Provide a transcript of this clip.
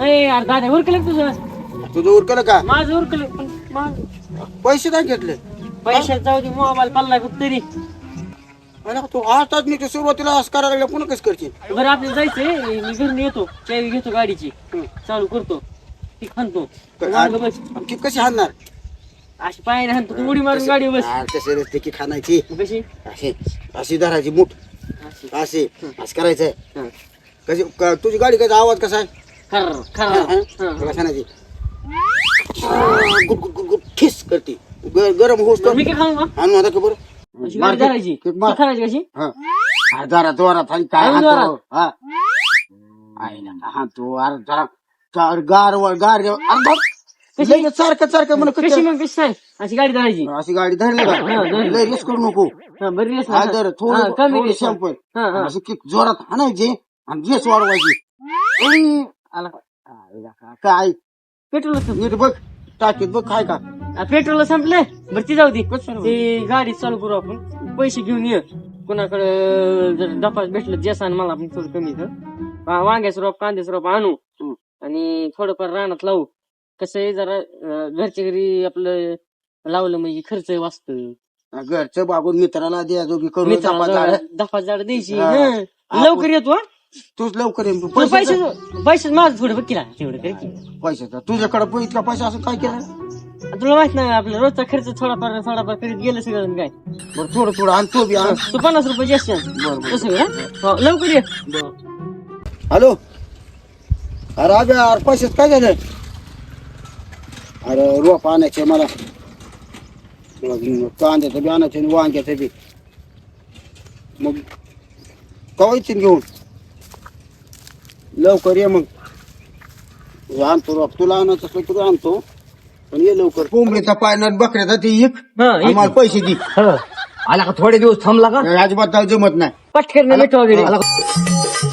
अरे यार दादा उरकलं का तुझं? तुझं उरकलं का? माझं उरकलं. पण माझं. पैसे काय घेतले? पैशात जाऊ दे मोबाईल पडला कुठं तरी. अरे तू मी ते सुरुवातीला असं करायला लागला पुन्हा कसं करशील? बरं आपल्याला जायचंय. मी घरून येतो. चावी घेतो गाडीची. चालू करतो. ती काय- मागं बस. ती कशी हाणणार? अशी पायाने हाणतो तू उडी मारून गाडी बस. तसे रस्ते की खाणायची मग कशी? अशी अशी धरायची मुठ. अशी. अशी. असं करायचंय. कशी क- तुझी गाडी कसा आवाज कसा आहे? खर खर? कसा हाणायची गुड गुड गुड गुड ठिस करते. ग- गरम होस तर मी काय खाऊ मग? आणू आता का बरं अशी गाडी की- धरायची. की मार. ती धरायची कशी? हा. जरा जोरात आणि काय अजून हाणतो? जोरात? हा. आहे ना, हा तो अरे जरा गार वर गार अरे बाप. कशी? लगेच सारखं सारखं म्हणा कशी मग कशी सांग अशी गाडी धरायची. अशी गाडी धरली हा, का धरली. लय रिस्क करू नको. हा बरी रेस हा जर हा, थोडं कमी थोडं रेस शॅम्पू हा हा. असं किक जोरात हाणायची आणि वाढवायची. आला का- काय? पेट्रोल नीट बघ. टाकीत बघ काय का? पेट्रोल संपले? बरं ती जाऊ दे. ती गाडी चालू करू आपण. पैसे घेऊन ये. कोणाकडे जर डपास भेटलं जे सांग मला आपण थोडं कमी कर. वांग्याचं रोप कांद्याचं रोप आणू. आणि थोडंफार रानात लावू. कसं आहे जरा घरच्या घरी आपलं लावलं म्हणजे खर्च वाचत. घरचं बाबून मित्राला द्या जोगी झाड. दफा झाड द्यायची. लवकर येतो. तूच लवकर ये. पैसे पैसे पैसे माझं थोडं बघ केला तेवढं कर की. पैशाचा. तुझ्याकडे इतका पैसा असं काय केलं? तुला माहीत नाही आपला रोजचा खर्च थोडाफार थोडाफार करीत गेलं सगळं काय. बरं थोडं थोडं आणि तू बी आण. तू पन्नास रुपये जास्त आण. बरं बरं. तसं का? हो, लवकर ये. हॅलो? अरे अबे अरे पैशाच काय झालं? अरे रोप आणायचे मला. मग कांद्याचं बी आणायचं आणि वांग्याचं बी. मग कवा येतील घेऊन? लवकर ये मग. आणतो रोप तुला आणायचं असलं तरी आणतो. पण ये लवकर. कोंबडीचा पायनात बकऱ्याचा ते एक. हा, एक. आम्हाला पैसे दे. आला का थोडे दिवस थांबला का? अजिबात जमत नाही. पटकन मिठो वगैरे आला का?